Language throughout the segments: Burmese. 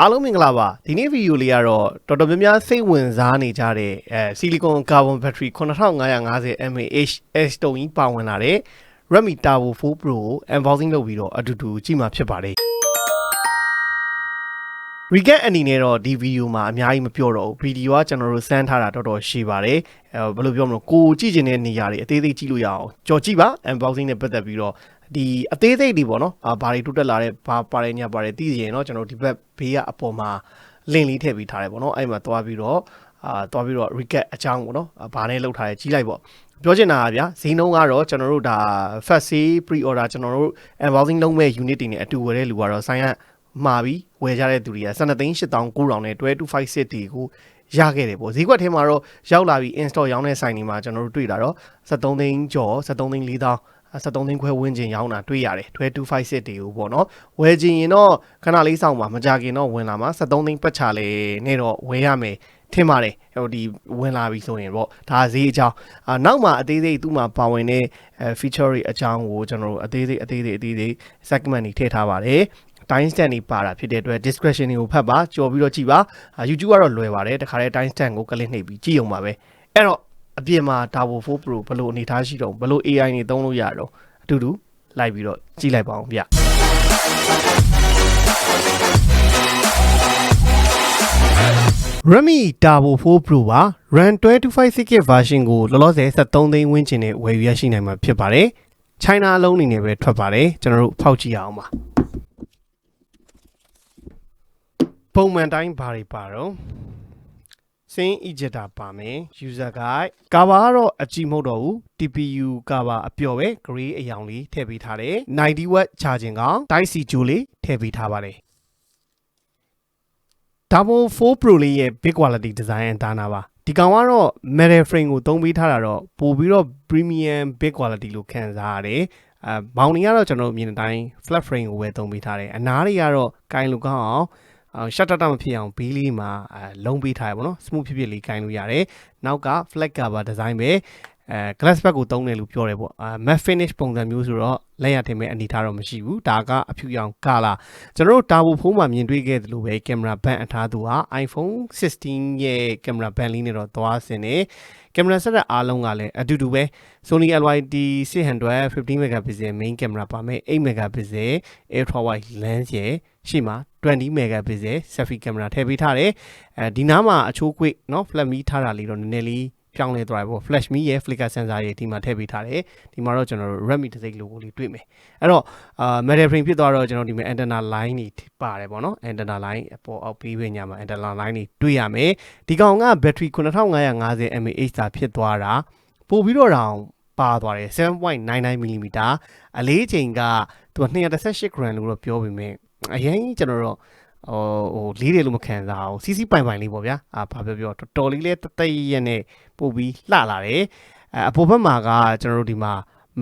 အားလုံးမင်္ဂလာပါဒီနေ့ဗီဒီယိုလေးကတော့တော်တော်များများစိတ်ဝင်စားနေကြတဲ့အဲဆီလီကွန်ကာဗွန်ဘက်ထရီ9550 mAh S တုံးကြီးပါဝင်လာတဲ့ Redmi Turbo 4 Pro ကို unboxing လုပ်ပြီးတော့အတူတူကြည့်မှာဖြစ်ပါတယ် recap အနေနဲ့တော့ဒီဗီဒီယိုမှာအများကြီးမပြောတော့ဘူးဗီဒီယိုကကျွန်တော်တို့စမ်းထားတာတော်တော်ရှည်ပါတယ်အဲဘယ်လိုပြောမလဲကိုကြည့်ချင်တဲ့နေရာတွေအသေးသေးကြည့်လို့ရအောင်ကြော်ကြည့်ပါ unboxing နဲ့ပတ်သက်ပြီးတော့ ဒီအသေးစိတ်တွေပေါ့နော်အာဘာတွေတိုးတက်လာတဲ့ဘာပါတယ်ညာပါတယ်သိရင်တော့ကျွန်တော်ဒီဘက်ဘေးကအပေါ်မှာ link လေးထည့်ပေးထားတယ်ပေါ့နော်အဲ့မှာသွားပြီးတော့အာသွားပြီးတော့ recap အကြောင်းပေါ့နော်ဘာနဲ့လောက်ထားရဲကြီးလိုက်ပေါ့ပြောချင်တာကဗျာဈေးနှုန်းကတော့ကျွန်တော်တို့ဒါ first sale pre order ကျွန်တော်တို့ unboxing လုပ်မဲ့ unit တွေနဲ့အတူဝယ်တဲ့လူကတော့ဆိုင်ကမှာပြီးဝယ်ကြတဲ့သူတွေက12သိန်း8900နဲ့2256တွေကိုရခဲ့တယ်ပေါ့ဈေးကွက်ထဲမှာတော့ရောက်လာပြီး install ရောင်းတဲ့ဆိုင်တွေမှာကျွန်တော်တို့တွေ့တာတော့73သိန်းကျော်73သိန်း4000 73သိန်းခွဲဝန်းကျင်ရောင်းတာတွေ့ရတယ်2256တွေကိုပေါ့နော်ဝယ်ချင်ရင်တော့ခဏလေးစောင့်ပါမကြခင်တော့ဝင်လာမှာ73သိန်းပတ်ချလေနဲ့တော့ဝယ်ရမယ်ထင်ပါတယ်ဟိုဒီဝင်လာပြီဆိုရင်ပေါ့ဒါဈေးအကြောင်းအာနောက်မှာအသေးသေးသူ့မှာပါဝင်တဲ့အဲ feature တွေအကြောင်းကိုကျွန်တော်တို့အသေးသေးအသေးသေးအသေးသေး segment တွေထည့်ထားပါတယ် time stamp တွေပါတာဖြစ်တဲ့အတွက် description တွေကိုဖတ်ပါကြော်ပြီးတော့ကြည့်ပါ YouTube ကတော့လွယ်ပါတယ်တခါတည်း time stamp ကိုကလစ်နှိပ်ပြီးကြည့်အောင်ပါပဲအဲ့တော့ အပြင်မှာ Turbo 4 Pro ဘယ်လိုအနေထားရှိတော့ဘယ်လို AI တွေသုံးလို့ရတော့အတူတူလိုက်ပြီးတော့ကြည့်လိုက်ပါအောင်ဗျ Redmi Turbo 4 Pro ပါ RAM 256GB version ကိုလောလောဆယ်73သိန်းဝန်းကျင်နဲ့ဝယ်ယူရရှိနိုင်မှာဖြစ်ပါတယ်။ China အလုံးအနေနဲ့ပဲထွက်ပါတယ်ကျွန်တော်တို့ဖောက်ကြည့်ရအောင်ပါ။ပုံမှန်တိုင်းဘာတွေပါတော့ စင်း ejector ပါမယ် user guide ကာဘာကတော့အကြည့်မဟုတ်တော့ဘူး TPU ကာဘာအပျော်ပဲ gray အယောင်လေးထည့်ပေးထားတယ်90 watt charging ကောင် Type C ဂျိုးလေးထည့်ပေးထားပါတယ် Turbo 4 Pro လေးရဲ့ big quality design အသားနာပါဒီကောင်ကတော့ metal frame ကိုသုံးပေးထားတာတော့ပို့ပြီးတော့ premium big quality လို့ခံစားရတယ်အဲမောင်နေကတော့ကျွန်တော်တို့မြင်တဲ့အတိုင်း flat frame ကိုပဲသုံးပေးထားတယ်အနားတွေကတော့ကိုင်လို့ကောင်းအောင်အောင် ရှက်တတမဖြစ်အောင်ဘေးလေးမှာအဲလုံးပေးထားရပါတော့ smooth ဖြစ်ဖြစ်လေးကိုင်လို့ရတယ်နောက်က flat cover design ပဲအဲ glass back ကိုသုံးတယ်လို့ပြောတယ်ပေါ့အာ matte finish ပုံစံမျိုးဆိုတော့လက်ရထင်မဲ့အနေထားတော့မရှိဘူးဒါကအဖြူရောင်ကလာကျွန်တော်တို့တာဘူဖုန်းမှာမြင်တွေ့ခဲ့သလိုပဲကင်မရာဘန်အထားသူဟာ iPhone 16ရဲ့ကင်မရာဘန်လေးနဲ့တော့သွားစင်နေ ကင်မရာဆက်တဲ့အားလုံးကလည်းအတူတူပဲ Sony LYT 600 15 megapixel main camera ပါမယ်8 megapixel ultra wide lens ရဲ့ရှေ့မှာ20 megapixel selfie camera ထည့်ပေးထားတယ်အဲဒီနားမှာအချိုးကွေ့เนาะ flat me ထားတာလေးတော့နည်းနည်းလေး ပြောင်းလဲသွားတယ်ပေါ့ flash me ရဲ့ flicker sensor ရဲ့ဒီမှာထည့်ပေးထားတယ်ဒီမှာတော့ကျွန်တော်တို့ Redmi တစ်စိတ် logo လေးတွေ့မယ်အဲ့တော့အာ metal frame ဖြစ်သွားတော့ကျွန်တော်ဒီမှာ antenna line တွေပါတယ်ပေါ့နော် antenna line အပေါ်အောက်ပေးပေးညာမှာ antenna line တွေတွေ့ရမယ်ဒီကောင်က battery 9550 mAh သာဖြစ်သွားတာပို့ပြီးတော့တောင်ပါသွားတယ်7.99 mm အလေးချိန်ကသူက218 gram လို့တော့ပြောပေမဲ့အရင်ကျွန်တော်တို့ဟိုဟိုလေးတယ်လို့မခံစားအောင်စီစီပိုင်ပိုင်လေးပေါ့ဗျာအာဘာပြောပြောတော်တော်လေးလဲတသိရက်နဲ့ ပို့ပြီးလှလာတယ်အဲအပေါ်ဘက်မှာကကျွန်တော်တို့ဒီမှာ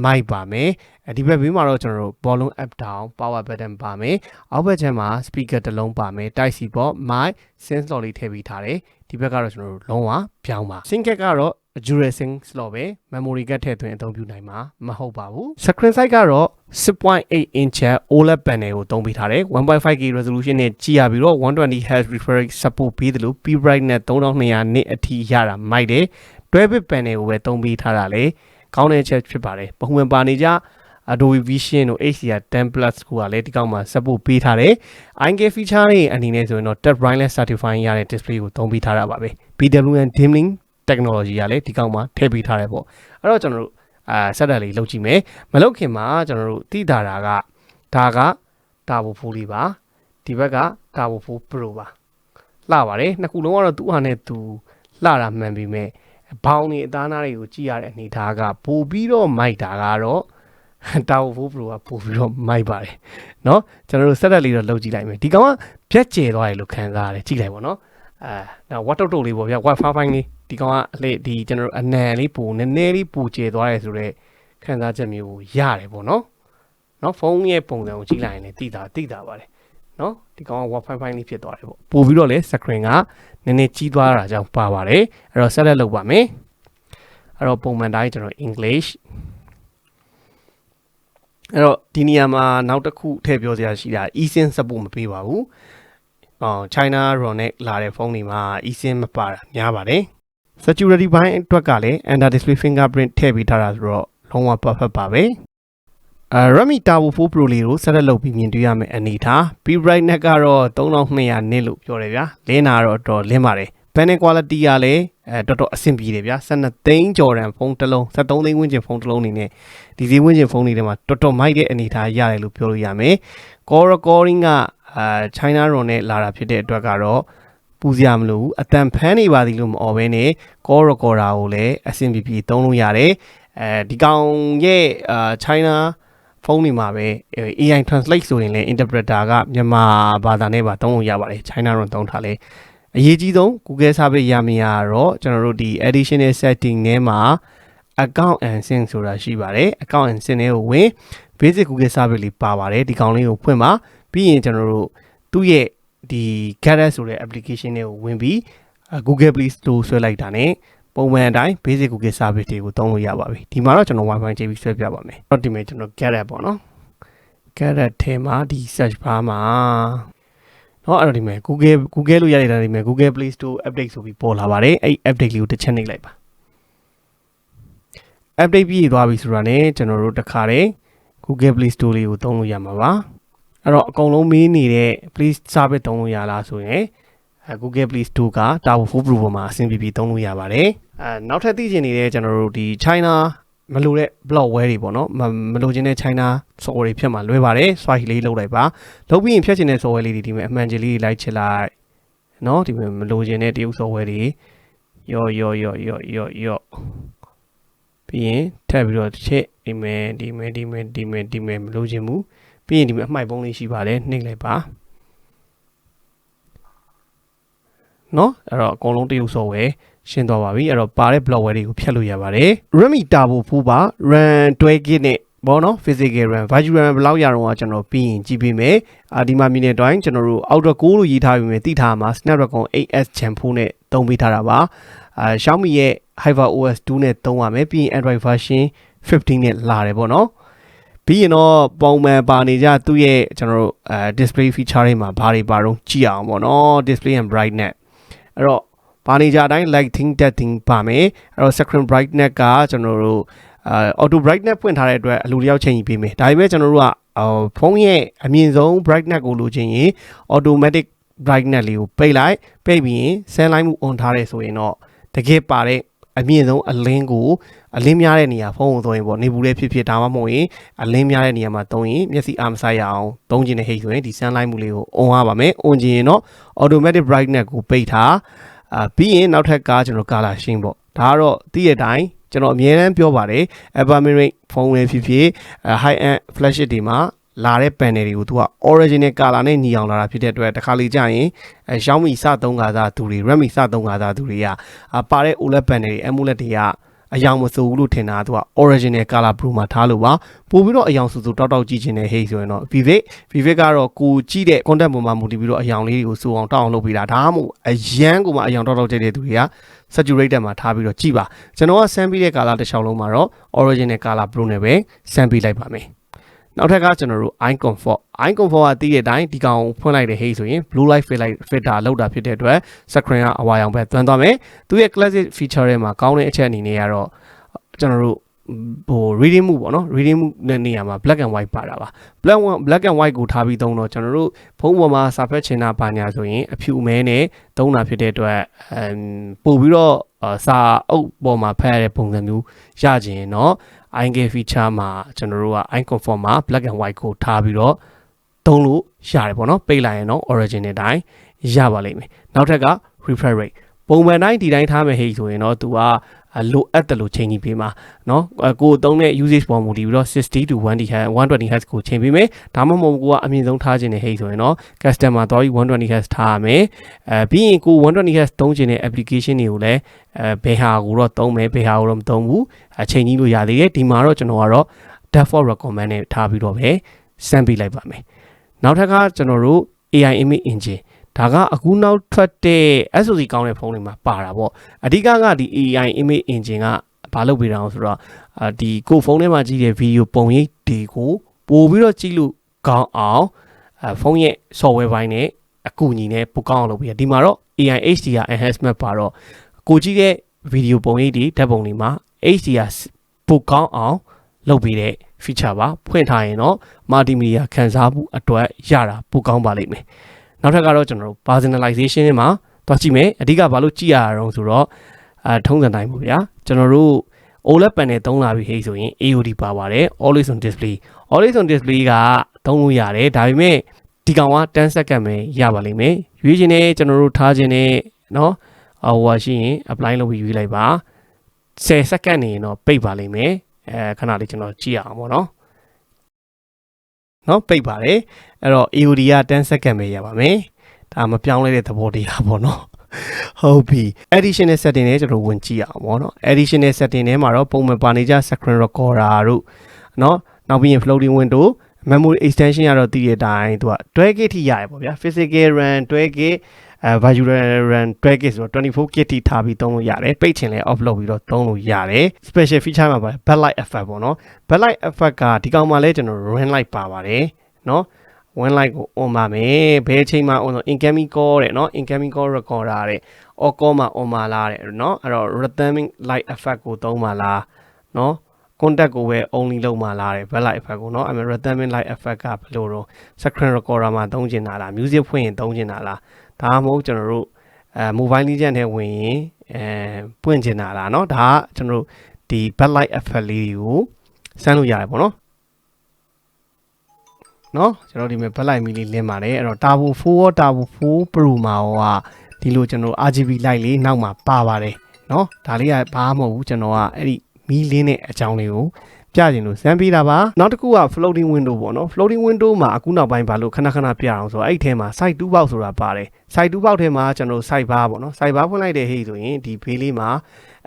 မိုက်ပါမယ်အဲဒီဘက်ဘေးမှာတော့ကျွန်တော်တို့ volume up down power button ပါမယ်အောက်ဘက်ချမ်းမှာ speaker တစ်လုံးပါမယ် type C ပေါ့ mic sense slot လေးထည့်ပေးထားတယ်ဒီဘက်ကတော့ကျွန်တော်တို့လုံးဝပြောင်းပါ sync card ကတော့ Duracell slot ပဲ memory card ထည့်သွင်းအသုံးပြုနိုင်မှာမဟုတ်ပါဘူး screen size ကတော့ 6.8 inch OLED panel ကိုသုံးပေးထားတယ် 1.5K resolution နဲ့ကြည့်ရပြီးတော့ 120Hz refresh support ပေးတယ်လို့ P brightness 3200နစ်အထိရတာမိုက်တယ်တွဲဘစ် panel ကိုပဲသုံးပေးထားတာလေကောင်းတဲ့ချက်ဖြစ်ပါတယ်ပုံမှန်ပါနေကြ Adobe Vision တို့ HDR 10 Plus ကိုကလည်းဒီကောက်မှာ support ပေးထားတယ် IK feature တွေအနေနဲ့ဆိုရင်တော့ touch brightness certifying ရတဲ့ display ကိုသုံးပေးထားတာပါပဲ PWM dimming technology ကလည်းဒီကောက်မှာထည့်ပေးထားတယ်ပေါ့အဲ့တော့ကျွန်တော်တို့ အာဆက်တက်လေးလုပ်ကြည့်မယ်မလုပ်ခင်မှာကျွန်တော်တို့သိတာတာကဒါက Turbo 4လေးပါဒီဘက်က Turbo 4 Pro ပါလှပါတယ်နှစ်ခုလုံးကတော့သူ့ဟာနဲ့သူလှတာမှန်ပြီမဲ့ဘောင်းနေအသားနာတွေကိုကြည့်ရတဲ့အနေထားကပိုပြီးတော့မိုက်တာကတော့တာဝဖိုးပရိုကပို့ပြီးတော့မိုက်ပါတယ်เนาะကျွန်တော်တို့ဆက်တက်လေးတော့လုပ်ကြည့်လိုက်မယ်ဒီကောင်ကပြက်ကျဲသွားတယ်လို့ခံစားရတယ်ကြည့်လိုက်ပါเนาะ အဲတော့ဝတ်တုတ်တုတ်လေးပေါ့ဗျာဝတ်ဖားဖိုင်းလေးဒီကောင်ကအလေဒီကျွန်တော်အနံလေးပူနည်းနည်းလေးပူကျဲသွားရဲဆိုတော့ခံစားချက်မျိုးကိုရတယ်ပေါ့နော်နော်ဖုန်းရဲ့ပုံစံကိုကြည့်လိုက်ရင်လည်းတိတာတိတာပါတယ်နော်ဒီကောင်က wifi ဖိုင်းလေးဖြစ်သွားတယ်ပေါ့ပို့ပြီးတော့လဲ screen ကနည်းနည်းကြီးသွားတာကြောင့်ပါပါတယ်အဲ့တော့ select လုပ်ပါမယ်အဲ့တော့ပုံမှန်တိုင်းကျွန်တော် English အဲ့တော့ဒီနေရာမှာနောက်တစ်ခုထည့်ပြောစရာရှိတာ e-sin support မပေးပါဘူး China ROM နဲ့လာတဲ့ဖုန်းတွေမှာ eSIM မပါတာများပါတယ် security ဘိုင်းအတွက်ကလည်း under display fingerprint ထည့်ပေးထားတာဆိုတော့လုံးဝ perfect ပါပဲအဲ Redmi Turbo 4 Pro လေးကိုဆက်လက်လုပ်ပြီးမြင်တွေ့ရမယ့်အနေထား P brightness ကတော့3200နစ်လို့ပြောတယ်ဗျာလင်းတာတော့တော်လင်းပါတယ် panel quality ကလည်းအဲတော်တော်အဆင်ပြေတယ်ဗျာ12သိန်းကျော်တန်ဖုန်းတစ်လုံး73သိန်းဝန်းကျင်ဖုန်းတစ်လုံးနေနဲ့ဒီဈေးဝန်းကျင်ဖုန်းတွေထဲမှာတော်တော်မိုက်တဲ့အနေထားရတယ်လို့ပြောလို့ရမယ် call recording က အာ China ROM နဲ့လာတာဖြစ်တဲ့အတွက်ကတော့ပူစရာမလိုဘူးအတန်ဖမ်းနေပါသည်လို့မអော်ဘဲနဲ့ call recorder ကိုလည်းအဆင်ပြေပြေသုံးလို့ရတယ်အဲဒီကောင်ရဲ့အာ China ဖုန်းတွေမှာပဲ AI translate ဆိုရင်လည်း interpreter ကမြန်မာဘာသာနဲ့ပါသုံးလို့ရပါတယ် China ROM သုံးထားလဲအရေးကြီးဆုံး Google Service ရမရတော့ကျွန်တော်တို့ဒီ additional setting ထဲမှာ account and sync ဆိုတာရှိပါတယ် account and sync တွေကိုဝင် basic Google Service လေးပါပါတယ်ဒီကောင်လေးကိုဖွင့်ပါ ပြီးရင်ကျွန်တော်တို့သူ့ရဲ့ဒီ Garrett ဆိုတဲ့ application တွေကိုဝင်ပြီး Google Play Store ဆွဲလိုက်တာ ਨੇ ပုံမှန်အတိုင်း basic Google service တွေကိုသုံးလို့ရပါပြီဒီမှာတော့ကျွန်တော် Wi-Fi ချိန်ပြီးဆွဲပြပါမယ်တော့ဒီမှာကျွန်တော် Garrett ပေါ့နော် Garrett ထဲမှာဒီ search bar မှာနော်အဲ့တော့ဒီမှာ Google Google လို့ရနေတာဒီမှာ Google Play Store update ဆိုပြီးပေါ်လာပါတယ်အဲ့ update လေးကိုတစ်ချက်နှိပ်လိုက်ပါ update ပြီးသွားပြီဆိုတာ ਨੇ ကျွန်တော်တို့တခါတည်း Google Play Store လေးကိုသုံးလို့ရမှာပါ အဲ့တော့အကုန်လုံးမေးနေတဲ့ Play Service သုံးလို့ရလားဆိုရင်အဲ Google Play Store က Tower 4 Pro ပေါ်မှာအဆင်ပြေပြေသုံးလို့ရပါတယ်အဲနောက်ထပ်သိချင်နေတဲ့ကျွန်တော်တို့ဒီ China မလိုတဲ့ blockware တွေပေါ့နော်မမလိုချင်တဲ့ China software တွေဖြတ်မှာလွဲပါတယ် swipe လေးလုပ်လိုက်ပါလုပ်ပြီးရင်ဖြတ်ချင်တဲ့ software လေးတွေဒီမှာအမှန်ကြီးလေးလိုက်ချစ်လိုက်နော်ဒီမှာမလိုချင်တဲ့တရုပ် software တွေယောယောယောယောယောယောပြီးရင်ထပ်ပြီးတော့တစ်ချက်ဒီမဲ့ဒီမဲ့ဒီမဲ့ဒီမဲ့ဒီမဲ့မလိုချင်ဘူး ပြီးရင်ဒီမဲ့အမှိုက်ပုံးလေးရှိပါတယ်နှိပ်လိုက်ပါနော်အဲ့တော့အကုန်လုံးတရုပ် software ရှင်းသွားပါပြီအဲ့တော့ပါတဲ့ blockware တွေကိုဖြတ်လို့ရပါတယ် Redmi Turbo 4ပါ RAM 12GB နဲ့ဘောနော် physical RAM virtual RAM ဘယ်လောက်ရတော့ကျွန်တော်ပြီးရင်ကြည့်ပေးမယ်အာဒီမှာမြင်တဲ့တိုင်းကျွန်တော်တို့ outer core လို့ရေးထားပြီးမြင်သိထားမှာ Snapdragon 8S Gen 4နဲ့သုံးပေးထားတာပါအာ Xiaomi ရဲ့ HyperOS 2နဲ့သုံးရမယ်ပြီးရင် Android version 15နဲ့လာတယ်ပေါ့နော် ပြီးရင်တော့ပုံမှန်ပါနေကြသူ့ရဲ့ကျွန်တော်တို့အဲ display feature တွေမှာဘာတွေပါတော့ကြည့်အောင်ပေါ့နော် display and brightness အဲ့တော့ပါနေကြအတိုင်း lighting setting ပါမယ်အဲ့တော့ screen brightness ကကျွန်တော်တို့အာ auto brightness ဖွင့်ထားတဲ့အတွက်အလူတယောက်ချိန်ကြီးပေးမယ်ဒါပေမဲ့ကျွန်တော်တို့ကအော်ဖုန်းရဲ့အမြင့်ဆုံး brightness ကိုလိုချင်ရင် automatic brightness လေးကိုပိတ်လိုက်ပိတ်ပြီးရင် send line မှု on ထားတယ်ဆိုရင်တော့တကယ်ပါတဲ့ အမြင့်ဆုံးအလင်းကိုအလင်းများတဲ့နေရာဖုန်းကိုသုံးရင်ပေါ့နေဘူးလေးဖြစ်ဖြစ်ဒါမှမဟုတ်ရင်အလင်းများတဲ့နေရာမှာသုံးရင်မျက်စိအားမဆိုင်ရအောင်သုံးခြင်းနဲ့ဟိတ်ဆိုရင်ဒီ sun light မှုလေးကို on ရပါမယ် on ခြင်းရင်တော့ automatic brightness ကိုပိတ်ထားအာပြီးရင်နောက်ထပ်ကကျွန်တော် color ရှင်းပေါ့ဒါကတော့သိရတဲ့အတိုင်းကျွန်တော်အမြဲတမ်းပြောပါတယ် Evermirror ဖုန်းလေးဖြစ်ဖြစ် high end flagship တွေမှာ လာတဲ့ panel တွေကိုသူက original color နဲ့ညီအောင်လာတာဖြစ်တဲ့အတွက်တစ်ခါလေကြာရင်အဲ Xiaomi စသုံးကားသားသူတွေ Redmi စသုံးကားသားသူတွေကပါတဲ့ OLED panel တွေ AMOLED တွေကအယောင်မစိုးဘူးလို့ထင်တာသူက original color pro မှာထားလို့ပါပို့ပြီးတော့အယောင်စူစူတောက်တောက်ကြည့်ချင်တဲ့ဟိတ်ဆိုရင်တော့ Vivid Vivid ကတော့ကိုကြည့်တဲ့ content ပေါ်မှာမူတည်ပြီးတော့အယောင်လေးတွေကိုစူအောင်တောက်အောင်လုပ်ပေးတာဒါမှမဟုတ်အရန်ကိုမှအယောင်တောက်တောက်ကြိုက်တဲ့သူတွေက saturated မှာထားပြီးတော့ကြည့်ပါကျွန်တော်ကဆန်းပြီးတဲ့ color တစ်ချောင်းလုံးမှာတော့ original color pro နဲ့ပဲဆန်းပြီးလိုက်ပါမယ် နောက်ထပ်ကကျွန်တော်တို့ eye comfort eye comfort ကတည်တဲ့အတိုင်းဒီကောင်ဖွင့်လိုက်တဲ့ဟိတ်ဆိုရင် blue light filter filter လောက်တာဖြစ်တဲ့အတွက် screen ကအဝါရောင်ပဲသွန်းသွားမယ်သူရဲ့ classic feature တွေမှာကောင်းတဲ့အချက်အနေနဲ့ကတော့ကျွန်တော်တို့ ဟို reading မှုပေါ့နော် reading မှုနဲ့နေရာမှာ black and white ပါတာပါ black and black and white ကိုထားပြီးသုံးတော့ကျွန်တော်တို့ဖုန်းပေါ်မှာစာဖတ်ချင်တာပါညာဆိုရင်အဖြူအမဲနဲ့သုံးတာဖြစ်တဲ့အတွက်အမ်ပို့ပြီးတော့စာအုပ်ပေါ်မှာဖတ်ရတဲ့ပုံစံမျိုးရကြရင်เนาะ ING feature မှာကျွန်တော်တို့က icon conform မှာ black and white ကိုထားပြီးတော့သုံးလို့ရတယ်ပေါ့နော်ပိတ်လိုက်ရင်တော့ origin နဲ့တိုင်းရပါလိမ့်မယ်နောက်ထပ်က refresh rate ပုံမှန်တိုင်းဒီတိုင်းထားမယ်ဟိဆိုရင်တော့သူက လိုအပ်တယ်လို့ချိန်ကြည့်ပေးမှာเนาะကိုသုံးတဲ့ usage ပေါ်မူတည်ပြီးတော့60 to 120 Hz 120 Hz ကိုချိန်ပေးမယ်ဒါမှမဟုတ်ကိုကအမြင့်ဆုံးထားခြင်းနဲ့ဟိဆိုရင်တော့ customer သွားပြီး120 Hz ထားရမယ်အဲပြီးရင်ကို120 Hz သုံးခြင်းတဲ့ application တွေကိုလည်းအဲဘယ်ဟာကိုတော့သုံးမယ်ဘယ်ဟာကိုတော့မသုံးဘူးအချိန်ကြီးလို့ရသေးတယ်ဒီမှာတော့ကျွန်တော်ကတော့ default recommend နဲ့ထားပြီးတော့ပဲစမ်းပေးလိုက်ပါမယ်နောက်ထပ်ကကျွန်တော်တို့ AI image engine ဒါကအခုနောက်ထွက်တဲ့ SOC ကောင်းတဲ့ဖုန်းတွေမှာပါတာပေါ့အဓိကကဒီ AI image engine ကဘာလုပ်ပေးတာလဲဆိုတော့အာဒီကိုဖုန်းထဲမှာကြည့်တဲ့ဗီဒီယိုပုံရိပ်တွေကိုပို့ပြီးတော့ကြည့်လို့ကောင်းအောင်အဲဖုန်းရဲ့ software ဘိုင်းနဲ့အကူအညီနဲ့ပိုကောင်းအောင်လုပ်ပြီးတယ်ဒီမှာတော့ AI HDR enhancement ပါတော့ကိုကြည့်တဲ့ဗီဒီယိုပုံရိပ်တွေဓာတ်ပုံတွေမှာ HDR ပိုကောင်းအောင်လုပ်ပြီးတဲ့ feature ပါဖွင့်ထားရင်တော့ multimedia ခန်းစားမှုအတွက်ရတာပိုကောင်းပါလိမ့်မယ် နောက်ထပ်ကတော့ကျွန်တော်တို့ personalization မှာတွားကြည့်မယ်အဓိကဘာလို့ကြည့်ရအောင်ဆိုတော့အဲထုံးစံတိုင်းပေါ့ဗျာကျွန်တော်တို့ OLED panel သုံးလာပြီဟဲ့ဆိုရင် AOD ပါပါတယ် always on display always on display ကသုံးလို့ရတယ်ဒါပေမဲ့ဒီကောင်က10 second ပဲရပါလိမ့်မယ်ရွေးချင်တဲ့ကျွန်တော်တို့ထားခြင်းနဲ့เนาะဟိုဟာရှိရင် apply လုပ်ပြီးရွေးလိုက်ပါ10 second နေရင်တော့ပိတ်ပါလိမ့်မယ်အဲခဏလေးကျွန်တော်ကြည့်ရအောင်ပေါ့နော်เนาะပိတ်ပါတယ် အဲ့တော့ AOD က10 second ပဲရပါမယ်ဒါမပြောင်းလဲတဲ့သဘောတရားပေါ့နော်ဟုတ်ပြီ additional setting နဲ့ကျွန်တော်ဝင်ကြည့်အောင်ပေါ့နော် additional setting ထဲမှာတော့ပုံမှန်ပါနေကြ screen recorder တို့နော်နောက်ပြီးရင် floating window memory extension ကတော့တည်တဲ့အတိုင်းသူက 12GB ထိရရပေါ့ဗျာ physical RAM 12GB အဲ virtual RAM 12GB ဆိုတော့ 24GB ထိထားပြီးသုံးလို့ရတယ်ပိတ်ချင်လဲ off လုပ်ပြီးတော့သုံးလို့ရတယ် special feature မှာပါ backlight effect ပေါ့နော် backlight effect ကဒီကောင်မှာလဲကျွန်တော် run light ပါပါတယ်နော် one light ကို on ပါမယ်ဘယ်အချိန်မှာ on ဆို incoming call တဲ့เนาะ incoming call recorder တဲ့ or call မှာ on ပါလားတဲ့เนาะအဲ့တော့ rhythmic light effect ကိုသုံးပါလားเนาะ contact ကိုပဲ only လုပ်မှလာတယ် backlight effect ကိုเนาะအဲ့မဲ့ rhythmic light effect ကဘယ်လိုတော့ screen recorder မှာသုံးချင်တာလား music ဖွင့်ရင်သုံးချင်တာလားဒါမှမဟုတ်ကျွန်တော်တို့အဲ mobile legend နဲ့ဝင်ရင်အဲပွင့်ချင်တာလားเนาะဒါကကျွန်တော်တို့ဒီ backlight effect လေးကိုစမ်းလို့ရတယ်ပေါ့ နော်နော်ကျွန်တော်ဒီမှာ backlight မီလေးလင်းပါတယ်အဲ့တော့ Turbo 4ရော Turbo 4 Pro မှာရောကဒီလိုကျွန်တော် RGB light လေးနောက်မှာပါပါတယ်နော်ဒါလေးကဘာမှမဟုတ်ဘူးကျွန်တော်ကအဲ့ဒီမီးလင်းတဲ့အကြောင်းလေးကိုပြချင်လို့စမ်းပေးတာပါနောက်တစ်ခုက floating window ပေါ့နော် floating window မှာအခုနောက်ပိုင်းဘာလို့ခဏခဏပြအောင်ဆိုတော့အဲ့ဒီထဲမှာ site 2 box ဆိုတာပါတယ် site 2 box ထဲမှာကျွန်တော် site bar ပေါ့နော် site bar ဖွင့်လိုက်တဲ့ဟေ့ဆိုရင်ဒီဘေးလေးမှာ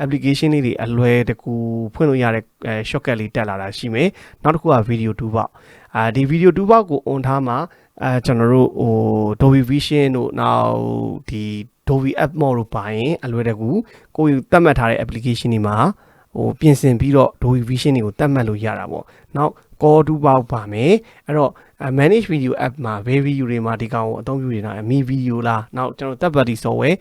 application လေးတွေအလွယ်တကူဖွင့်လို့ရတဲ့ shortcut လေးတက်လာတာရှိမယ်နောက်တစ်ခုက video 2 box အာဒီ video 2 box ကို on ထားမှာအဲကျွန်တော်တို့ဟို Dolby Vision တို့နောက်ဒီ Dolby App Mode တို့ပါရင်အလွယ်တကူကိုယ်သတ်မှတ်ထားတဲ့ application တွေမှာဟိုပြင်ဆင်ပြီးတော့ Dolby Vision တွေကိုတတ်မှတ်လို့ရတာပေါ့နောက် call to ပေါက်ပါမယ်အဲ့တော့ manage video app မှာ web video တွေမှာဒီကောင်ကိုအသုံးပြုနေတာမီ video လားနောက်ကျွန်တော် third party software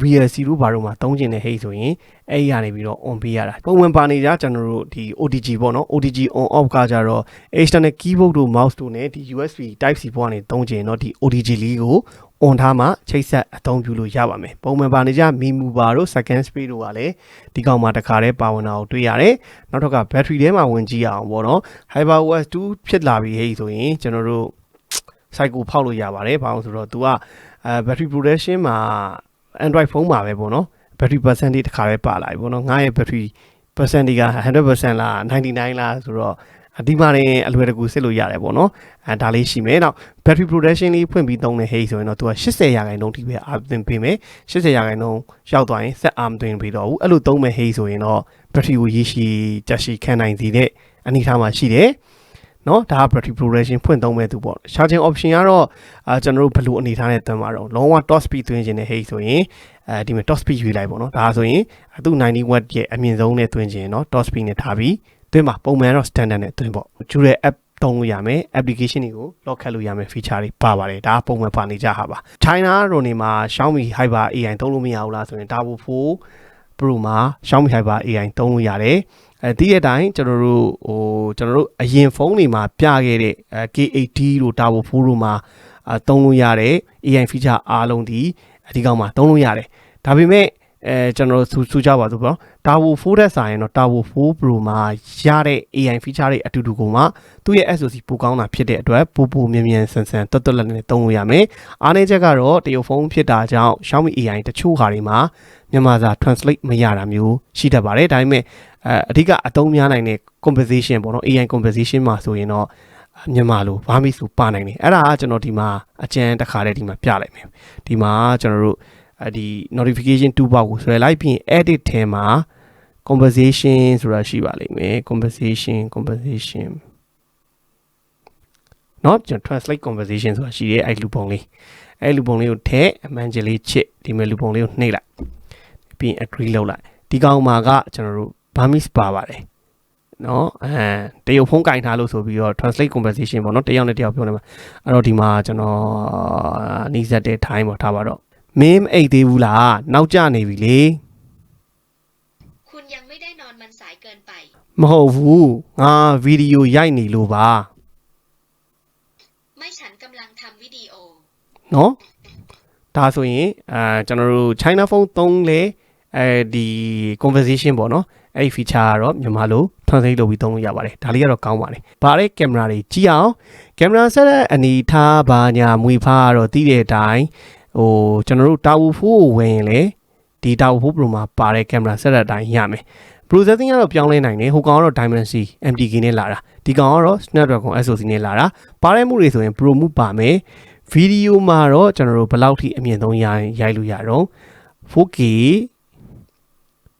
VLC တို့ဘာတို့မှာသုံးကျင်တဲ့ဟိတ်ဆိုရင်အဲ့ဒီကနေပြီးတော့ on ပေးရတာပုံမှန်ပါနေကြကျွန်တော်တို့ဒီ OTG ပေါ့နော် OTG on off ကကြတော့ external keyboard တို့ mouse တို့ ਨੇ ဒီ USB type C ပေါ်ကနေသုံးကျင်တော့ဒီ OTG လေးကို on ထားမှချိတ်ဆက်အသုံးပြုလို့ရပါမယ်ပုံမှန်ပါနေကြ memo bar တို့ second speed တို့ကလည်းဒီကောင်မှာတခါတည်းပါဝင်တာကိုတွေ့ရတယ်နောက်တစ်ခါ battery ထဲမှာဝင်ကြည့်ရအောင်ပေါ့နော် HyperOS 2ဖြစ်လာပြီဟဲ့ဆိုရင်ကျွန်တော်တို့ site ကိုဖောက်လို့ရပါတယ်ဘာလို့ဆိုတော့ तू ကအဲ battery protection မှာ Android phone မှာပဲပေါ့နော် battery percentage တခါတည်းပါလာပြီပေါ့နော်ငါရဲ့ battery percentage က100%လား99လားဆိုတော့ အဒီမှာရင်အလွယ်တကူစစ်လို့ရတယ်ပေါ့နော်အဲဒါလေးရှိမယ်နောက် battery protection လေးဖွင့်ပြီးသုံးတဲ့ hey ဆိုရင်တော့သူက80ရာခိုင်နှုန်းထိပဲအာသွင်းပေးမယ်80ရာခိုင်နှုန်းရောက်သွားရင် set arm သွင်းပြီးတော့ဘူးအဲ့လိုသုံးမဲ့ hey ဆိုရင်တော့ battery ကိုရရှိတက်ရှိခံနိုင်စေတဲ့အနေအထားမှာရှိတယ်เนาะဒါက battery protection ဖွင့်သုံးမဲ့သူပေါ့ charging option ကတော့အာကျွန်တော်တို့ဘယ်လိုအနေအထားနဲ့သွင်းမှာတော့လုံးဝ top speed သွင်းခြင်းနဲ့ hey ဆိုရင်အဲဒီမှာ top speed ရွေးလိုက်ပေါ့နော်ဒါဆိုရင်သူ90 watt ရဲ့အမြင့်ဆုံးနဲ့သွင်းခြင်းเนาะ top speed နဲ့ထားပြီး သွင်းမှာပုံမှန်တော့ standard နဲ့သွင်းပေါ့ကျူတဲ့ app သုံးလို့ရမယ် application တွေကို lock ခတ်လို့ရမယ် feature တွေပါပါတယ်ဒါပုံမှန်ပါနေကြဟာပါ China တို့နေမှာ Xiaomi Hyper AI သုံးလို့မရဘူးလားဆိုရင် Turbo 4 Pro မှာ Xiaomi Hyper AI သုံးလို့ရတယ်အဲဒီရဲ့အတိုင်းကျွန်တော်တို့ဟိုကျွန်တော်တို့အရင်ဖုန်းတွေမှာပြခဲ့တဲ့ K80 တို့ Turbo 4တို့မှာအသုံးလို့ရတဲ့ AI feature အားလုံးဒီဒီကောင်မှာသုံးလို့ရတယ်ဒါပေမဲ့ အဲကျွန်တော်တို့စူးကြပါစို့ပေါ့ Turbo 4တက်ဆိုင်ရင်တော့ Turbo 4 Pro မှာရတဲ့ AI feature တွေအတူတူကိုမှသူ့ရဲ့ SoC ပိုကောင်းတာဖြစ်တဲ့အတွက်ပိုပိုမြန်မြန်ဆန်ဆန်တွတ်တွတ်လက်နဲ့သုံးလို့ရမယ်အားနည်းချက်ကတော့တရုတ်ဖုန်းဖြစ်တာကြောင့် Xiaomi AI တချို့ဟာတွေမှာမြန်မာစာ translate မရတာမျိုးရှိတတ်ပါတယ်ဒါပေမဲ့အဲအဓိကအသုံးများနိုင်တဲ့ conversation ပေါ့နော် AI conversation မှာဆိုရင်တော့မြန်မာလိုဘာမီဆိုပါနိုင်တယ်အဲ့ဒါကကျွန်တော်ဒီမှာအကျန်းတစ်ခါတည်းဒီမှာပြလိုက်မယ်ဒီမှာကျွန်တော်တို့ အဲဒီ notification 2ပေါက်ကိုဆွဲလိုက်ပြီး edit ထဲမှာ conversation ဆိုတာရှိပါလိမ့်မယ် conversation conversation เนาะကျွန်တော် translate conversation ဆိုတာရှိတယ်အဲ့လူပုံလေးအဲ့လူပုံလေးကိုထည့်အမှန်ကြီးလေးချစ်ဒီမဲ့လူပုံလေးကိုနှိပ်လိုက်ပြီး agree လုပ်လိုက်ဒီကောင်မှာကကျွန်တော်တို့ Burmese ပါပါတယ် နော်အဲတရုတ်ဖုန်းကင်ထားလို့ဆိုပြီးတော့ translate conversation ပေါ့နော်တယောက်နဲ့တယောက်ပြောနေမှာအဲ့တော့ဒီမှာကျွန်တော်နှိစက်တဲ့ time ပေါ့ထားပါတော့ မင်းမအိတ်သေးဘူးလားနောက်ကျနေပြီလေ คุณยังไม่ได้นอนมันสายเกินไป မဟုတ်ဘူးငါဗီဒီယိုရိုက်နေလို့ပါ ไม่ฉันกำลังทำวิดีโอ နော်ဒါဆိုရင်အာကျွန်တော်တို့ China phone သုံးလေအဲဒီ conversation ပေါ့နော်အဲ့ဒီ feature ကတော့မြန်မာလို translate လုပ်ပြီးသုံးလို့ရပါတယ်ဒါလေးကတော့ကောင်းပါတယ်ဘာလဲကင်မရာတွေကြည့်အောင်ကင်မရာဆက်တဲ့အနေထားဘာညာမွေဖားကတော့သိတဲ့အတိုင်း ဟိုကျွန်တော်တို့တာဝူဖိုးကိုဝင်ရင်လေဒီတာဝူဖိုး Pro မှာပါတဲ့ကင်မရာဆက်တဲ့အတိုင်းရမယ် processing ကတော့ပြောင်းလဲနိုင်တယ်ဟိုကောင်ကတော့ Dimensity MTK နဲ့လာတာဒီကောင်ကတော့ Snapdragon SoC နဲ့လာတာပါတဲ့မှုတွေဆိုရင် Pro မှုပါမယ်ဗီဒီယိုမှာတော့ကျွန်တော်တို့ဘယ်လောက်ထိအမြင့်ဆုံးရိုက်ရိုက်လို့ရတော့ 4K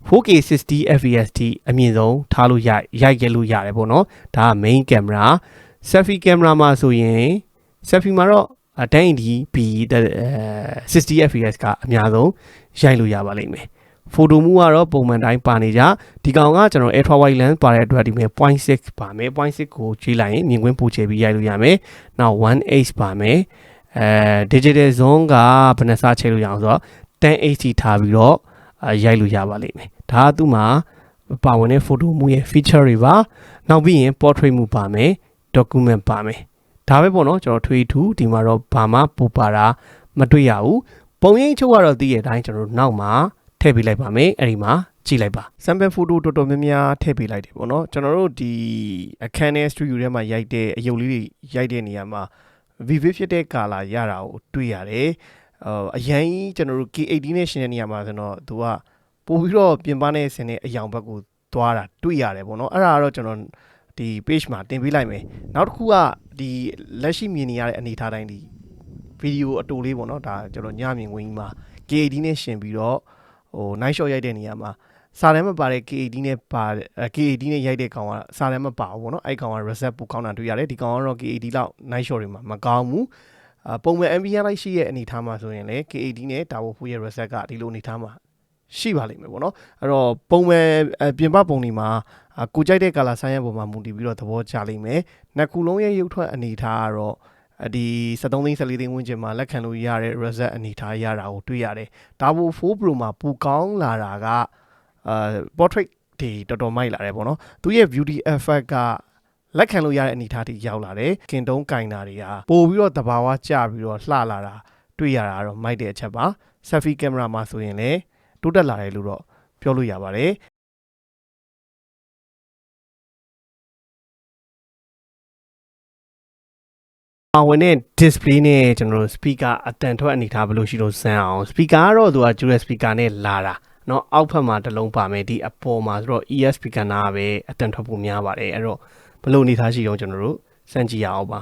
4K 60 fps ထိအမြင့်ဆုံးထားလို့ရရိုက်ခဲ့လို့ရတယ်ပေါ့နော်ဒါက main camera selfie camera မှာဆိုရင် selfie မှာတော့ အတိုင်းဒီ P 60 fps ကအများဆုံးရိုက်လို့ရပါလိမ့်မယ်ဖိုတိုမူကတော့ပုံမှန်တိုင်းပါနေကြဒီကောင်ကကျွန်တော် ultra wide lens ပါတဲ့အတွက်ဒီမဲ့0.6ပါမယ်0.6ကိုကြည့်လိုက်ရင်မြင်ကွင်းပိုချဲပြီးရိုက်လို့ရမယ်နောက် 1h ပါမယ်အဲ digital zone ကဘယ်နှစားချဲလို့ရအောင်ဆိုတော့1080ထားပြီးတော့အာရိုက်လို့ရပါလိမ့်မယ်ဒါကသူ့မှာပါဝင်တဲ့ photo မူရဲ့ feature တွေပါနောက်ပြီးရင် portrait မူပါမယ် document ပါမယ် ဒါပဲပေါ့နော်ကျွန်တော်ထွေးထူးဒီမှာတော့ဘာမှပူပါတာမတွေ့ရဘူးပုံရိပ်ချုပ်ကတော့သိရတဲ့အတိုင်းကျွန်တော်တို့နောက်မှာထည့်ပေးလိုက်ပါမယ်အဲ့ဒီမှာကြည့်လိုက်ပါ sample photo တော်တော်များများထည့်ပေးလိုက်တယ်ပေါ့နော်ကျွန်တော်တို့ဒီအခန်းထဲ studio ထဲမှာရိုက်တဲ့အယုတ်လေးတွေရိုက်တဲ့နေရာမှာ vivid ဖြစ်တဲ့ color ရတာကိုတွေ့ရတယ်ဟိုအရင်ကြီးကျွန်တော်တို့ K80 နဲ့ရှင်တဲ့နေရာမှာဆိုတော့သူကပို့ပြီးတော့ပြင်ပနဲ့ဆင်တဲ့အယောင်ဘက်ကိုသွားတာတွေ့ရတယ်ပေါ့နော်အဲ့ဒါကတော့ကျွန်တော် ဒီ page မှာတင်ပေးလိုက်မယ်နောက်တစ်ခုကဒီလက်ရှိမြင်နေရတဲ့အနေအထားတိုင်းဒီဗီဒီယိုအတူလေးပေါ့နော်ဒါကျွန်တော်ညမြင်ဝင်ကြီးမှာ K80 နဲ့ရှင်ပြီးတော့ဟို night shot ရိုက်တဲ့နေရာမှာစာတမ်းမပါတဲ့ K80 နဲ့ပါအဲ K80 နဲ့ရိုက်တဲ့ကောင်ကစာတမ်းမပါဘူးပေါ့နော်အဲ့ကောင်က reset ပိုကောင်းတာတွေ့ရတယ်ဒီကောင်ကတော့ K80 လောက် night shot တွေမှာမကောင်းဘူးအပုံမှန် MBR လိုက်ရှိရဲ့အနေအထားမှာဆိုရင်လည်း K80 နဲ့ Tower 4ရဲ့ reset ကဒီလိုအနေအထားမှာ ရှိပါလိမ့်မယ်ပေါ့နော်အဲ့တော့ပုံမှန်အပြင်ပပုံတွေမှာအာကိုကြိုက်တဲ့ color ဆိုင်းရဲ့ပုံမှာမူတည်ပြီးတော့သဘောကျလိမ့်မယ်နှစ်ခုလုံးရဲ့ရုပ်ထွက်အနေအထားကတော့အဒီ73သိန်း14သိန်းဝန်းကျင်မှာလက်ခံလို့ရတဲ့ reset အနေအထားရတာကိုတွေ့ရတယ်။ Turbo 4 Pro မှာပူကောင်းလာတာကအာ portrait တွေတော်တော်မိုက်လာတယ်ပေါ့နော်။သူရဲ့ beauty effect ကလက်ခံလို့ရတဲ့အနေအထားထိရောက်လာတယ်။ကင်တုံးကင်တာတွေကပို့ပြီးတော့တဘာဝကျပြီးတော့လှလာတာတွေ့ရတာတော့မိုက်တဲ့အချက်ပါ။ selfie camera မှာဆိုရင်လည်း တိုးတက်လာတယ်လို့တော့ပြောလို့ရပါတယ်။ ပါဝင်တဲ့ display နဲ့ကျွန်တော်တို့ speaker အတန်ထွက်အနေထားဘယ်လိုရှိလို့စမ်းအောင် speaker ကတော့သူက dual speaker နဲ့လာတာเนาะအောက်ဖက်မှာတစ်လုံးပါမယ်ဒီအပေါ်မှာဆိုတော့ ES speaker နာကပဲအတန်ထွက်ဖို့များပါတယ်အဲ့တော့ဘယ်လိုအနေထားရှိအောင်ကျွန်တော်တို့စမ်းကြည့်ရအောင်ပါ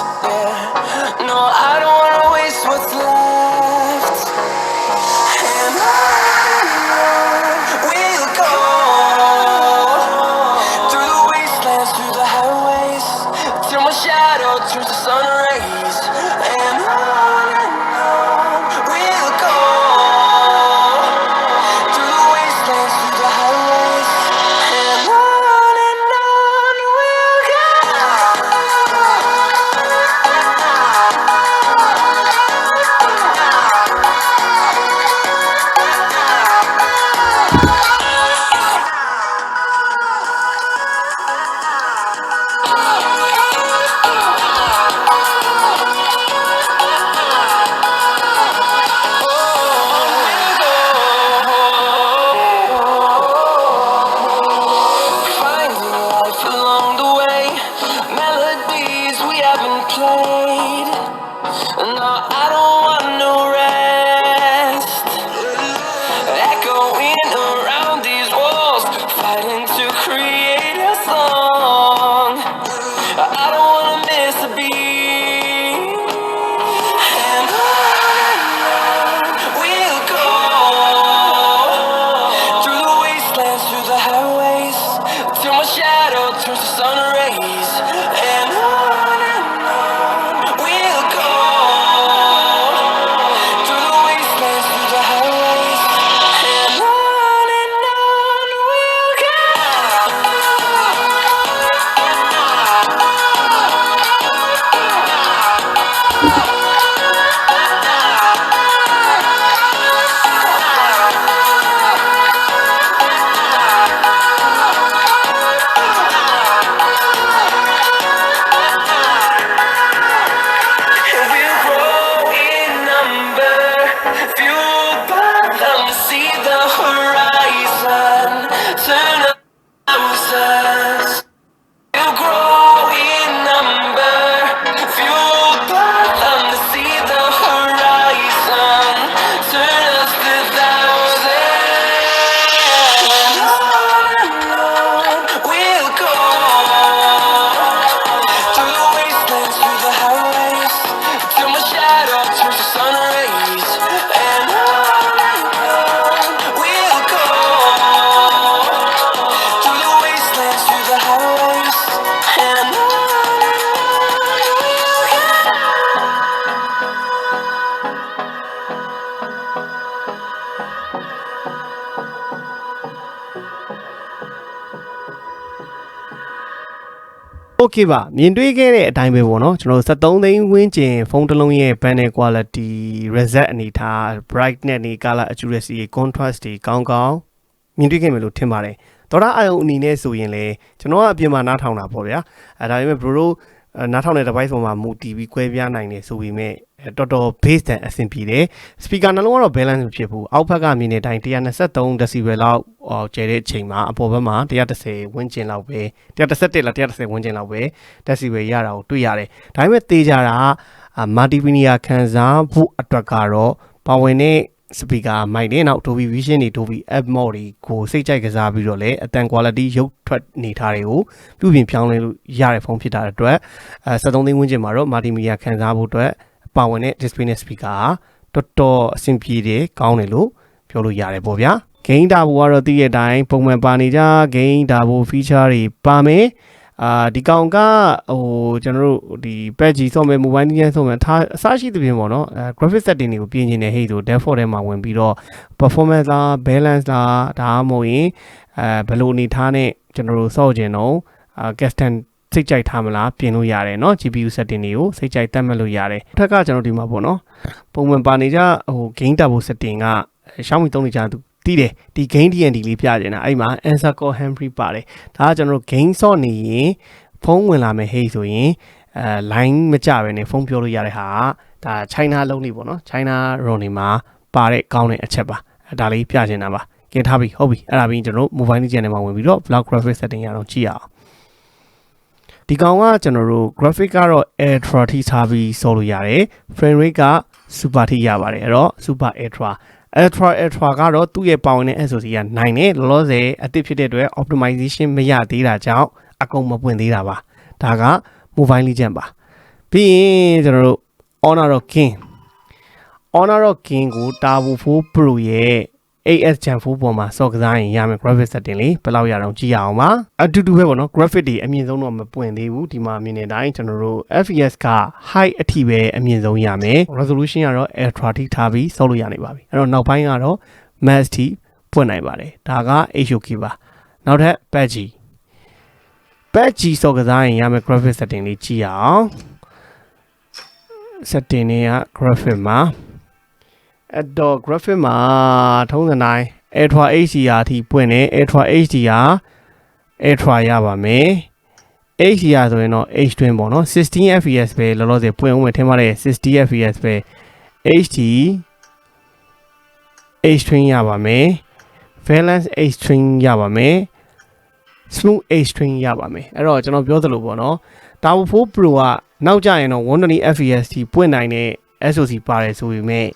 OK ပါမြင်တွေ့ခဲ့တဲ့အတိုင်းပဲပေါ့နော်ကျွန်တော်73သိန်းဝန်းကျင်ဖုန်းတစ်လုံးရဲ့ panel quality reset အနေထား brightness နေ color accuracy contrast တွေကောင်းကောင်းမြင်တွေ့ခဲ့မယ်လို့ထင်ပါတယ်ဒေါ်လာအယုံအနေနဲ့ဆိုရင်လေကျွန်တော်ကအပြင်မှာနားထောင်တာပေါ့ဗျာအဲဒါပေမဲ့ဘရိုတို့ နားထောင်တဲ့ device ပေါ်မှာမူတည်ပြီးကွဲပြားနိုင်တယ်ဆိုပေမဲ့အဲတော်တော် base တန်အဆင်ပြေတယ် speaker နှလုံးကတော့ balance မဖြစ်ဘူးအောက်ဘက်ကမြင်တဲ့အတိုင်း123 decibel လောက်ဟောကျဲတဲ့အချိန်မှာအပေါ်ဘက်မှာ130ဝန်းကျင်လောက်ပဲ131လား130ဝန်းကျင်လောက်ပဲ decibel ရတာကိုတွေ့ရတယ်ဒါပေမဲ့တေးကြတာက multimedia ခံစားဖို့အတွက်ကတော့ပါဝင်တဲ့ speaker မိုက်တယ်နောက် Dolby Vision တွေ Dolby Atmos တွေကိုစိတ်ကြိုက်ကစားပြီးတော့လည်းအတန် quality ရုပ်ထွက်နေထားတွေကိုပြုပြင်ပြောင်းလဲလို့ရတဲ့ဖုန်းဖြစ်တာအတွက်အဲ73သိန်းဝန်းကျင်မှာတော့ multimedia ခံစားဖို့အတွက်ပါဝင်တဲ့ display နဲ့ speaker ကတော်တော်အဆင်ပြေတယ်ကောင်းတယ်လို့ပြောလို့ရတယ်ပေါ့ဗျာ gain တာဘောကတော့သိတဲ့အတိုင်းပုံမှန်ပါနေကြ gain တာဘော feature တွေပါမယ် အာဒီကောင်ကဟိုကျွန်တော်တို့ဒီ patch ကြီးဆော့မယ် mobile ကြီးဆော့မယ်ထားအစရှိသဖြင့်ပေါ့နော်အဲ graphic setting တွေကိုပြင်ချင်တယ်ဟဲ့ဆို default ထဲမှာဝင်ပြီးတော့ performance လား balance လားဒါမှမဟုတ်ရင်အဲဘယ်လိုအနေထားနဲ့ကျွန်တော်တို့ဆော့ကျင်တော့အာ custom စိတ်ကြိုက်ထားမလားပြင်လို့ရတယ်เนาะ GPU setting တွေကိုစိတ်ကြိုက်တတ်မှတ်လို့ရတယ်။ထက်ကကျွန်တော်ဒီမှာပေါ့နော်ပုံမှန်ပါနေကြဟို gain turbo setting ကရှောင်းမီသုံးနေကြသူ တီးတယ်ဒီ gain DND လေးပြချင်တာအဲ့မှာ answer call handbrake ပါတယ်ဒါကကျွန်တော်တို့ gain ဆော့နေရင်ဖုန်းဝင်လာမယ်ဟေးဆိုရင်အဲ line မကြဘဲနဲ့ဖုန်းပြောလို့ရတဲ့ဟာကဒါ China လုံးလေးပေါ့နော် China RON တွေမှာပါတဲ့ကောင်းတဲ့အချက်ပါအဲဒါလေးပြချင်တာပါကဲထားပြီဟုတ်ပြီအဲ့ဒါပြီးကျွန်တော်တို့ mobile channel မှာဝင်ပြီးတော့ block graphic setting ရအောင်ကြည့်ရအောင်ဒီကောင်ကကျွန်တော်တို့ graphic ကတော့ ultra ထိထားပြီးဆော်လို့ရတယ် frame rate က super ထိရပါတယ်အဲ့တော့ super ultra ultra ultra ကတော့သူ့ရဲ့ပါဝင်တဲ့ SoC ကနိုင်တယ်လောလောဆယ်အသစ်ဖြစ်တဲ့အတွက် optimization မရသေးတာကြောင့်အကုန်မပွင့်သေးတာပါဒါက mobile legend ပါပြီးရင်ကျွန်တော်တို့ honor of king honor of king ကို turbo 4 pro ရဲ့ AS Gen 4ပေါ်မှာစော့ကစားရင်ရမယ် graphic setting လေးဘယ်လောက်ရအောင်ကြည့်ရအောင်ပါအတူတူပဲပေါ့နော် graphic တွေအမြင့်ဆုံးတော့မပွင့်သေးဘူးဒီမှာမြင်နေတိုင်းကျွန်တော်တို့ FPS က high အထိပဲအမြင့်ဆုံးရမယ် resolution ကတော့ ultra ထိထားပြီးစော့လို့ရနေပါပြီအဲ့တော့နောက်ပိုင်းကတော့ max ထိပွင့်နိုင်ပါတယ်ဒါက HOK ပါနောက်ထပ် patch patch စော့ကစားရင်ရမယ် graphic setting လေးကြည့်ရအောင် setting တွေက graphic မှာ အဲ့တော့ graphic မှာထုံးစံတိုင်း Ultra HDR အထိပွင့်နေ Ultra HDR Ultra ရပါမယ် HDR ဆိုရင်တော့ H twin ပေါ့နော် 16 fps ပဲလောလောဆယ်ပွင့်အောင်မယ်ထင်ပါတယ်60 fps ပဲ HD H twin ရပါမယ် balance H twin ရပါမယ် smooth H twin ရပါမယ်အဲ့တော့ကျွန်တော်ပြောသလိုပေါ့နော် Tower 4 Pro ကနောက်ကျရင်တော့120 fps ထိပွင့်နိုင်တဲ့ SoC ပါတယ်ဆိုပေမဲ့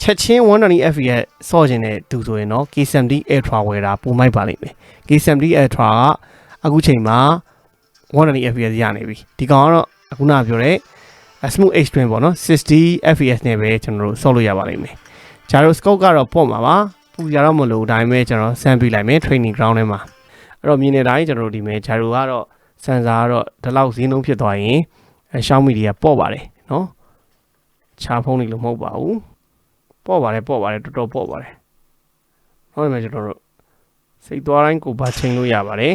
ချက်ချင်း 120 fps ဆော့ကျင်တဲ့သူဆိုရင်တော့ K70 Ultra ဝယ်တာပုံမိုက်ပါလိမ့်မယ် K70 Ultra ကအခုချိန်မှာ 120 fps ရနေပြီဒီကောင်ကတော့အခုနပြောတဲ့ smooth H twin ပေါ့နော်60 fps နဲ့ပဲကျွန်တော်တို့ဆော့လို့ရပါလိမ့်မယ် gyroscope ကတော့ပေါ့မှာပါပူကြတော့မလို့ဒါပေမဲ့ကျွန်တော်ဆန်းပြလိုက်မယ် training ground ထဲမှာအဲ့တော့မြင်နေတိုင်းကျွန်တော်တို့ဒီမဲ့ gyro ကတော့စန်ဆာကတော့ဒီလောက်ဈေးနှုန်းဖြစ်သွားရင်အဲ Xiaomi တွေကပေါ့ပါတယ်နော်ချာဖုန်းတွေလို့မဟုတ်ပါဘူး ပေါ့ပါတယ်ပေါ့ပါတယ်တော်တော်ပေါ့ပါတယ်ဟုတ်တယ်မယ်ကျွန်တော်တို့စိတ်သွားတိုင်းကိုပါချိန်လို့ရပါတယ်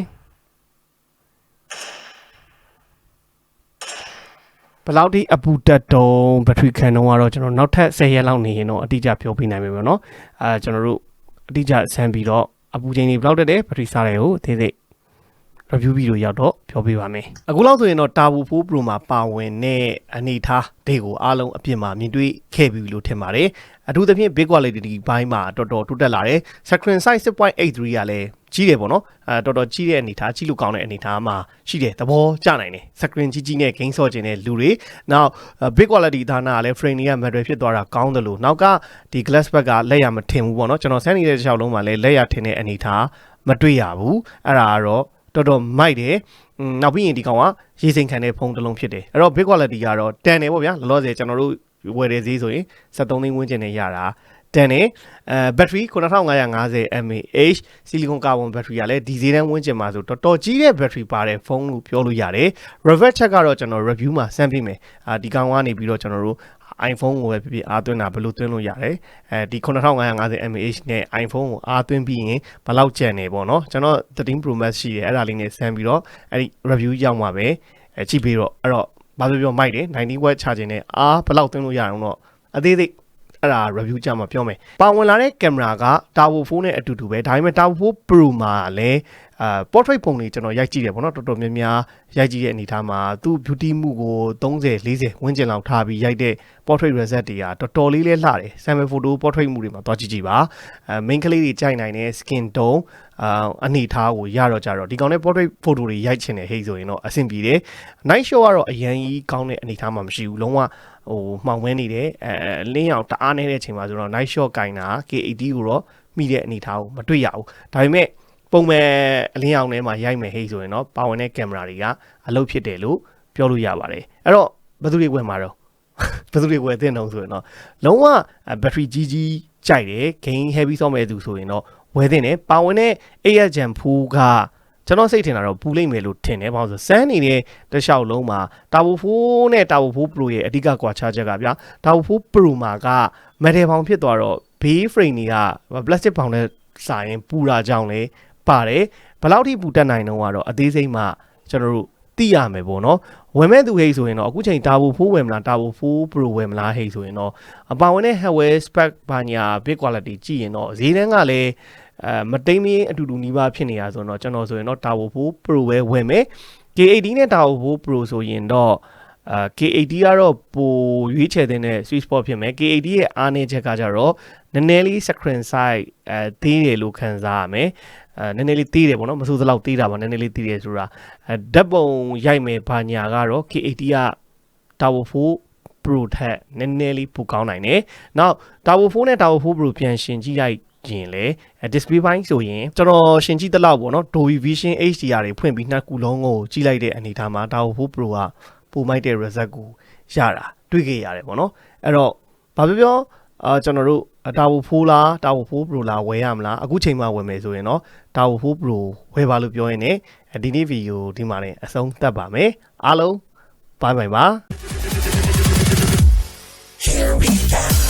ဘယ်လောက်ထိအပူတက်တုံးဘက်ထရီခံတုံးကတော့ကျွန်တော်နောက်ထပ်10ရက်လောက်နေရင်တော့အတိအကျပြောပြနိုင်မယ်ပေါ့နော်အဲကျွန်တော်တို့အတိအကျဆန်းပြီးတော့အပူချိန်တွေဘယ်လောက်တက်တယ်ဘက်ထရီစားတယ်ကိုအသေးသေး review ဗီဒီယိုရောက်တော့ပြောပြပါမယ်အခုလောက်ဆိုရင်တော့ Turbo 4 Pro မှာပါဝင်တဲ့အနေအထားတွေကိုအားလုံးအပြစ်မှာမြင်တွေ့ခဲ့ပြီလို့ထင်ပါတယ်အထူးသဖြင့် big quality ဘိုင်းမှာတော်တော်တိုးတက်လာတယ် screen size 6.83ကလည်းကြီးတယ်ပေါ့နော်အဲတော်တော်ကြီးတဲ့အနေအထားကြီးလို့ကောင်းတဲ့အနေအထားမှာရှိတယ်သဘောကျနိုင်တယ် screen ကြီးကြီးနဲ့ game ဆော့ခြင်းတဲ့လူတွေနောက် big quality ဒါနာကလည်း frame တွေက material ဖြစ်သွားတာကောင်းတယ်လို့နောက်ကဒီ glass back ကလက်ရမထင်ဘူးပေါ့နော်ကျွန်တော်ဆန်းနေတဲ့တစ်ချောင်းလုံးမှာလည်းလက်ရထင်တဲ့အနေအထားမတွေ့ရဘူးအဲ့ဒါကတော့ တော်တော်မိုက်တယ်อืมနောက်ပြီးရင်ဒီကောင်ကရေစိမ်ခံတဲ့ဖုန်းတစ်လုံးဖြစ်တယ်အဲ့တော့ big quality ကတော့တန်တယ်ပေါ့ဗျာလောလောဆယ်ကျွန်တော်တို့ဝယ်တဲ့ဈေးဆိုရင်73သိန်းဝန်းကျင်နဲ့ရတာ တန်တယ်အဲဘက်ထရီ9550 mAh ဆီလီကွန်ကာဗွန်ဘက်ထရီကလည်းဒီဈေးတန်းဝန်းကျင်မှာဆိုတော်တော်ကြီးတဲ့ဘက်ထရီပါတဲ့ဖုန်းလို့ပြောလို့ရတယ် reverse check ကတော့ကျွန်တော် review မှာစမ်းပြမယ်အာဒီကောင်ကနေပြီးတော့ကျွန်တော်တို့ iPhone ကိုပဲဖြစ်ဖြစ်အားသွင်းတာဘယ်လိုသွင်းလို့ရတယ်အဲဒီ9550 mAh နဲ့ iPhone ကိုအားသွင်းပြီးရင်ဘယ်လောက်ကျန်နေပေါ့နော်ကျွန်တော်13 Pro Max ရှိတယ်အဲ့ဒါလေးနဲ့ဆမ်းပြီးတော့အဲ့ဒီ review ရောက်မှာပဲအဲကြည့်ပြီးတော့အဲ့တော့ဘာပြောပြောမိုက်တယ်90 watt charging နဲ့အာဘယ်လောက်သွင်းလို့ရအောင်တော့အသေးသေး အဲ့ဒါ review ကြမှာပြောမယ်ပါဝင်လာတဲ့ကင်မရာက Tower 4နဲ့အတူတူပဲဒါပေမဲ့ Tower 4 Pro မှာလည်းအာ portrait ပုံတွေကျွန်တော်ရိုက်ကြည့်တယ်ပေါ့နော်တော်တော်များများရိုက်ကြည့်တဲ့အနေထားမှာသူ့ beauty မှုကို30 40ဝန်းကျင်လောက်ထားပြီးရိုက်တဲ့ portrait result တွေကတော်တော်လေးလေးလှတယ် sample photo portrait မှုတွေမှာသွားကြည့်ကြည့်ပါအဲ main ကလေးတွေကြိုက်နိုင်တဲ့ skin tone အာအနေထားကိုရတော့ကြတော့ဒီကောင်နဲ့ portrait photo တွေရိုက်ချင်တယ်ဟိတ်ဆိုရင်တော့အဆင်ပြေတယ် night show ကတော့အရန်ကြီးကောင်းတဲ့အနေထားမှာမရှိဘူးလုံးဝ ဟိုမှောင်ဝဲနေတယ်အဲလင်းအောင်တအားနေတဲ့အချိန်မှာဆိုတော့ night shot ကင်တာ K80 ကိုတော့မိတဲ့အနေထားကိုမတွေ့ရဘူးဒါပေမဲ့ပုံမဲ့အလင်းအောင်ထဲမှာရိုက်မယ်ဟိတ်ဆိုရင်တော့ပါဝင်တဲ့ကင်မရာတွေကအလုပ်ဖြစ်တယ်လို့ပြောလို့ရပါတယ်အဲ့တော့ဘယ်သူတွေဝယ်မှာတော့ဘယ်သူတွေဝယ်တဲ့နှုံဆိုရင်တော့လုံးဝဘက်ထရီကြီးကြီးကြိုက်တယ် gain heavy ဆော့မဲ့သူဆိုရင်တော့ဝယ်တဲ့နဲ့ပါဝင်တဲ့ AS Gen ဖူးက ကျွန်တော်စိတ်ထင်တာတော့ပူလိမ့်မယ်လို့ထင်တယ်ဘာလို့ဆိုစမ်းနေတဲ့တခြားလုံးမှာ Tower 4နဲ့ Tower 4 Pro ရဲ့အဓိကကွာခြားချက်ကဗျာ Tower 4 Pro မှာက metal ဘောင်ဖြစ်သွားတော့ base frame တွေက plastic ဘောင်နဲ့စာရင်ပူတာကြောင့်လေပါတယ်ဘယ်လောက်ထိပူတတ်နိုင်တော့ကတော့အသေးစိတ်မှကျွန်တော်တို့သိရမယ်ပေါ့နော်ဝယ်မဲ့သူဟိတ်ဆိုရင်တော့အခုချိန် Tower 4ဝယ်မလား Tower 4 Pro ဝယ်မလားဟိတ်ဆိုရင်တော့အပါဝင်တဲ့ hardware spec ဘာညာ big quality ကြည့်ရင်တော့ဈေးတန်းကလည်း အဲမတိမ်မင်းအတူတူနီးပါးဖြစ်နေရဆိုတော့ကျွန်တော်ဆိုရင်တော့ Tower 4 Pro ပဲဝယ်မယ် K80 နဲ့ Tower 4 Pro ဆိုရင်တော့အာ K80 ကတော့ပိုရွေးချယ်တဲ့ sweet spot ဖြစ်မယ် K80 ရဲ့အားနည်းချက်ကကြတော့နည်းနည်းလေး screen size အဲသေးတယ်လို့ခံစားရမယ်အဲနည်းနည်းလေးသေးတယ်ပေါ့နော်မဆိုးသလောက်သေးတာပါနည်းနည်းလေးသေးတယ်ဆိုတာအဲဓာတ်ပုံရိုက်မယ်ဘာညာကတော့ K80 က Tower 4 Pro ထက်နည်းနည်းလေးပိုကောင်းနိုင်တယ်။နောက် Tower 4နဲ့ Tower 4 Pro ပြန်ရှင်ကြည့်လိုက် ရင်လေ display ဘိုင်းဆိုရင်ကျွန်တော်ရှင်ကြည့်တဲ့လောက်ပေါ့နော် Dolby Vision HDR တွေဖွင့်ပြီးနှစ်ခုလုံးကိုကြည့်လိုက်တဲ့အနေထားမှာ Tower 4 Pro ကပိုမိုက်တဲ့ result ကိုရတာတွေ့ခဲ့ရတယ်ပေါ့နော်။အဲ့တော့ဘာပြောပြောအာကျွန်တော်တို့တာဝ4လားတာဝ4 Pro လားဝယ်ရမလားအခုချိန်မှဝယ်မယ်ဆိုရင်တော့တာဝ4 Pro ဝယ်ပါလို့ပြောရင်ねဒီနေ့ဗီဒီယိုဒီမှာလည်းအဆုံးသတ်ပါမယ်အားလုံးဘိုင်ဘိုင်ပါ Here we